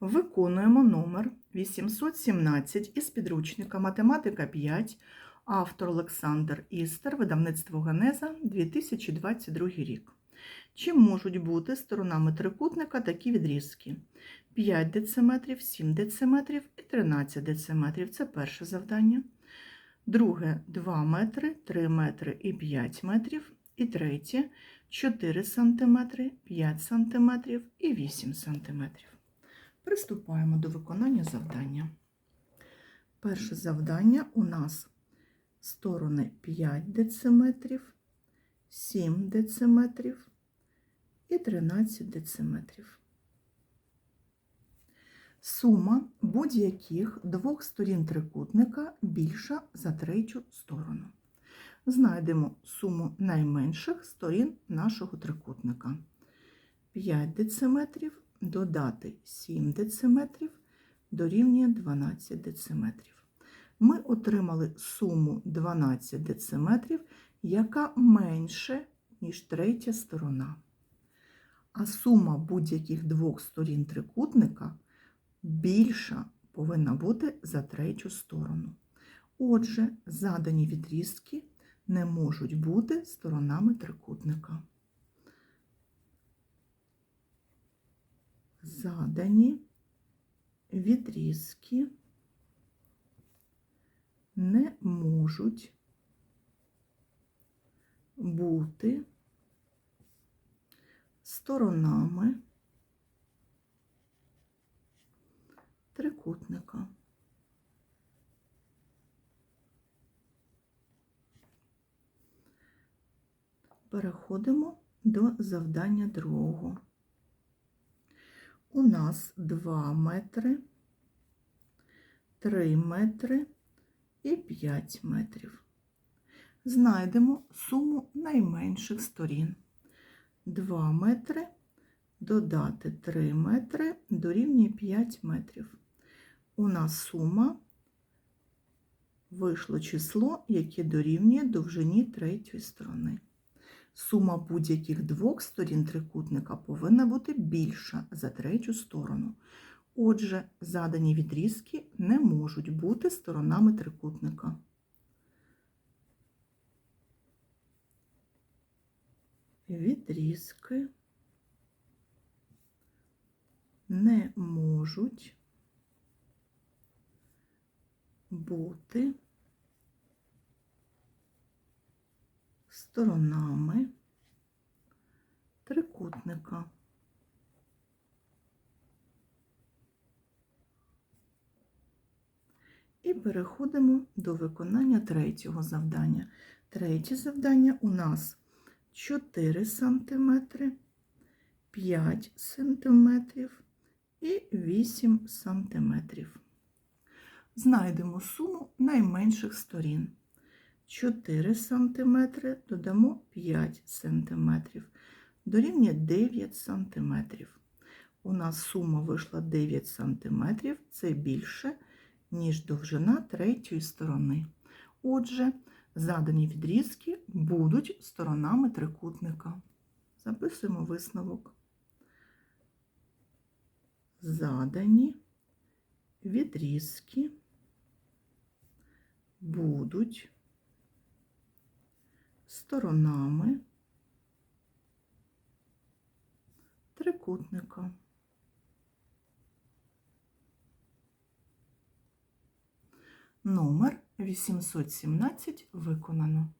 Виконуємо номер 817 із підручника Математика 5, автор Олександр Істер, видавництво Генеза, 2022 рік. Чим можуть бути сторонами трикутника такі відрізки? 5 дециметрів, 7 дециметрів і 13 дециметрів. Це перше завдання. Друге 2 метри, 3 метри і 5 метрів. І третє 4 см, 5 см і 8 см. Приступаємо до виконання завдання. Перше завдання у нас сторони 5 дециметрів, 7 дециметрів і 13 дециметрів. Сума будь-яких двох сторін трикутника більша за третю сторону. Знайдемо суму найменших сторін нашого трикутника. 5 дециметрів додати 7 дециметрів дорівнює 12 дециметрів. Ми отримали суму 12 дециметрів, яка менше, ніж третя сторона. А сума будь-яких двох сторін трикутника більша повинна бути за третю сторону. Отже, задані відрізки не можуть бути сторонами трикутника. Задані відрізки не можуть бути сторонами трикутника. Переходимо до завдання другого. У нас 2 метри, 3 метри і 5 метрів. Знайдемо суму найменших сторін. 2 метри додати 3 метри дорівнює 5 метрів. У нас сума вийшло число, яке дорівнює довжині третьої сторони. Сума будь-яких двох сторін трикутника повинна бути більша за третю сторону. Отже, задані відрізки не можуть бути сторонами трикутника. Відрізки не можуть бути сторонами трикутника. І переходимо до виконання третього завдання. Третє завдання у нас 4 см, 5 см і 8 см. Знайдемо суму найменших сторін. 4 см додамо 5 см, дорівнює 9 см. У нас сума вийшла 9 см, це більше, ніж довжина третьої сторони. Отже, задані відрізки будуть сторонами трикутника. Записуємо висновок. Задані відрізки будуть сторонами трикутника. Номер 817 виконано.